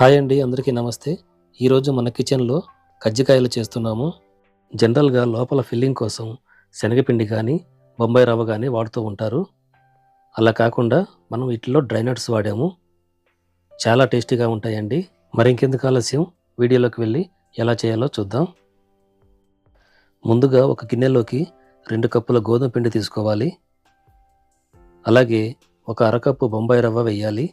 Hi అండి అందరికీ నమస్తే. ఈరోజు మన కిచెన్లో కజ్జికాయలు చేస్తున్నాము. జనరల్గా లోపల ఫిల్లింగ్ కోసం శనగపిండి కానీ బొంబాయి రవ్వ కానీ వాడుతూ ఉంటారు. అలా కాకుండా మనం వీటిలో డ్రైనట్స్ వాడాము. చాలా టేస్టీగా ఉంటాయండి. మరి ఇంకెందుకు ఆలస్యం? వీడియోలోకి వెళ్ళి ఎలా చేయాలో చూద్దాం. ముందుగా ఒక గిన్నెలోకి రెండు కప్పుల గోధుమ పిండి తీసుకోవాలి. అలాగే ఒక అరకప్పు బొంబాయి రవ్వ వేయాలి.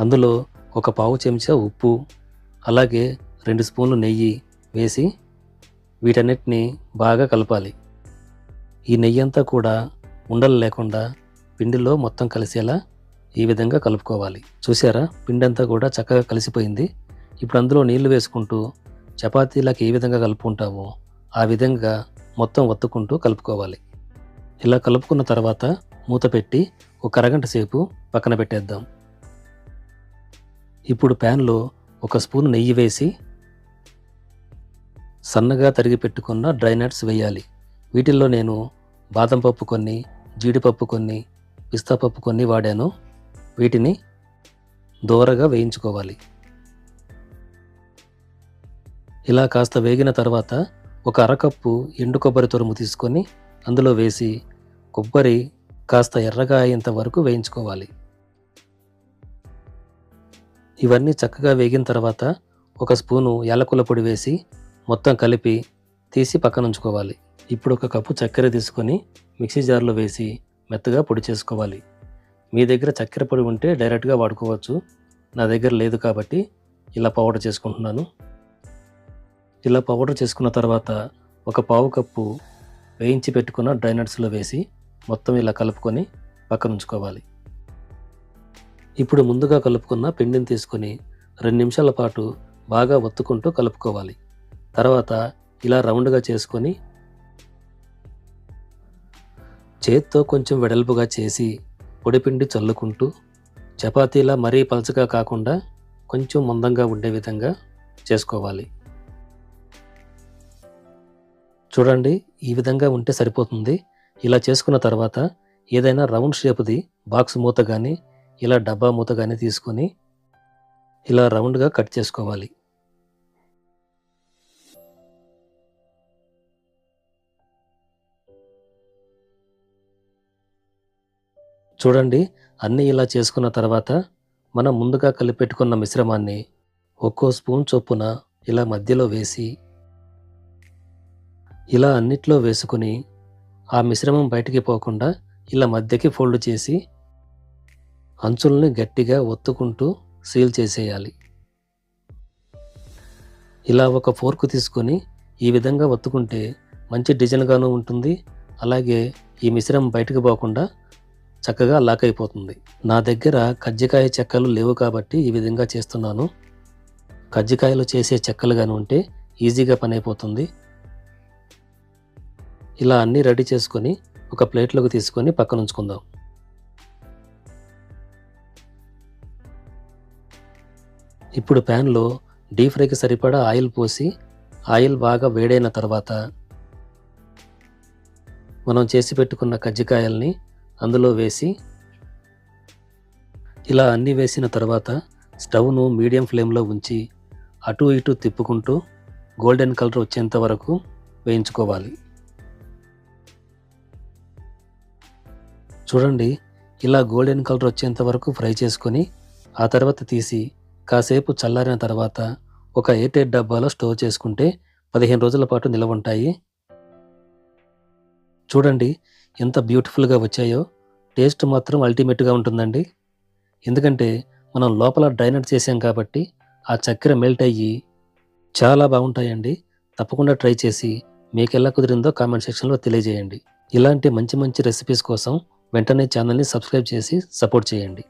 అందులో ఒక పావు చెంచా ఉప్పు అలాగే రెండు స్పూన్లు నెయ్యి వేసి వీటన్నిటిని బాగా కలపాలి. ఈ నెయ్యి అంతా కూడా ఉండలు లేకుండా పిండిలో మొత్తం కలిసేలా ఈ విధంగా కలుపుకోవాలి. చూసారా పిండి అంతా కూడా చక్కగా కలిసిపోయింది. ఇప్పుడు అందులో నీళ్ళు వేసుకుంటూ చపాతీలకు ఏ విధంగా కలుపుకుంటామో ఆ విధంగా మొత్తం ఒత్తుకుంటూ కలుపుకోవాలి. ఇలా కలుపుకున్న తర్వాత మూత పెట్టి ఒక అరగంట సేపు పక్కన పెట్టేద్దాం. ఇప్పుడు ప్యాన్లో ఒక స్పూన్ నెయ్యి వేసి సన్నగా తరిగి పెట్టుకున్న డ్రై నట్స్ వేయాలి. వీటిల్లో నేను బాదం పప్పు కొన్ని జీడిపప్పు కొన్ని పిస్తా పప్పు కొన్ని వాడాను. వీటిని దోరగా వేయించుకోవాలి. ఇలా కాస్త వేగిన తర్వాత ఒక అరకప్పు ఎండు కొబ్బరి తురుము తీసుకొని అందులో వేసి కొబ్బరి కాస్త ఎర్రగా అయ్యేంత వరకు వేయించుకోవాలి. ఇవన్నీ చక్కగా వేగిన తర్వాత ఒక స్పూను యాలకుల పొడి వేసి మొత్తం కలిపి తీసి పక్కన ఉంచుకోవాలి. ఇప్పుడు ఒక కప్పు చక్కెర తీసుకొని మిక్సీ జార్లో వేసి మెత్తగా పొడి చేసుకోవాలి. మీ దగ్గర చక్కెర పొడి ఉంటే డైరెక్ట్గా వాడుకోవచ్చు. నా దగ్గర లేదు కాబట్టి ఇలా పౌడర్ చేసుకుంటున్నాను. ఇలా పౌడర్ చేసుకున్న తర్వాత ఒక పావు కప్పు వేయించి పెట్టుకున్న డ్రైనట్స్లో వేసి మొత్తం ఇలా కలుపుకొని పక్కన ఉంచుకోవాలి. ఇప్పుడు ముందుగా కలుపుకున్న పిండిని తీసుకొని రెండు నిమిషాల పాటు బాగా ఒత్తుకుంటూ కలుపుకోవాలి. తర్వాత ఇలా రౌండ్గా చేసుకొని చేత్తో కొంచెం వెడల్పుగా చేసి పొడిపిండి చల్లుకుంటూ చపాతీలా మరీ పలచగా కాకుండా కొంచెం మందంగా ఉండే విధంగా చేసుకోవాలి. చూడండి ఈ విధంగా ఉంటే సరిపోతుంది. ఇలా చేసుకున్న తర్వాత ఏదైనా రౌండ్ షేప్ది బాక్స్ మూత కానీ ఇలా డబ్బా మూతగానే తీసుకొని ఇలా రౌండ్గా కట్ చేసుకోవాలి. చూడండి అన్నీ ఇలా చేసుకున్న తర్వాత మనం ముందుగా కలిపెట్టుకున్న మిశ్రమాన్ని ఒక్కో స్పూన్ చొప్పున ఇలా మధ్యలో వేసి ఇలా అన్నిట్లో వేసుకుని ఆ మిశ్రమం బయటికి పోకుండా ఇలా మధ్యకి ఫోల్డ్ చేసి అంచుల్ని గట్టిగా ఒత్తుకుంటూ సీల్ చేసేయాలి. ఇలా ఒక ఫోర్క్ తీసుకొని ఈ విధంగా ఒత్తుకుంటే మంచి డిజైన్గాను ఉంటుంది. అలాగే ఈ మిశ్రమం బయటకు పోకుండా చక్కగా లాక్ అయిపోతుంది. నా దగ్గర కజ్జికాయ చెక్కలు లేవు కాబట్టి ఈ విధంగా చేస్తున్నాను. కజ్జికాయలు చేసే చెక్కలు కానీ ఉంటే ఈజీగా పని అయిపోతుంది. ఇలా అన్నీ రెడీ చేసుకొని ఒక ప్లేట్లోకి తీసుకొని పక్కన ఉంచుకుందాం ఇప్పుడు ప్యాన్లో డీప్ ఫ్రైకి సరిపడా ఆయిల్ పోసి ఆయిల్ బాగా వేడైన తర్వాత మనం చేసి పెట్టుకున్న కజ్జికాయల్ని అందులో వేసి ఇలా అన్నీ వేసిన తర్వాత స్టవ్ను మీడియం ఫ్లేమ్లో ఉంచి అటు ఇటు తిప్పుకుంటూ గోల్డెన్ కలర్ వచ్చేంత వరకు వేయించుకోవాలి. చూడండి ఇలా గోల్డెన్ కలర్ వచ్చేంత వరకు ఫ్రై చేసుకొని ఆ తర్వాత తీసి కాసేపు చల్లారిన తర్వాత ఒక ఎయిర్టైట్ డబ్బాలో స్టోర్ చేసుకుంటే పదిహేను రోజుల పాటు నిలవ ఉంటాయి చూడండి ఎంత బ్యూటిఫుల్గా వచ్చాయో. టేస్ట్ మాత్రం అల్టిమేట్గా ఉంటుందండి. ఎందుకంటే మనం లోపల డైనట్ చేసాం కాబట్టి ఆ చక్కెర మెల్ట్ అయ్యి చాలా బాగుంటాయండి. తప్పకుండా ట్రై చేసి మీకు ఎలా కుదిరిందో కామెంట్ సెక్షన్లో తెలియజేయండి. ఇలాంటి మంచి మంచి రెసిపీస్ కోసం వెంటనే ఛానల్ని సబ్స్క్రైబ్ చేసి సపోర్ట్ చేయండి.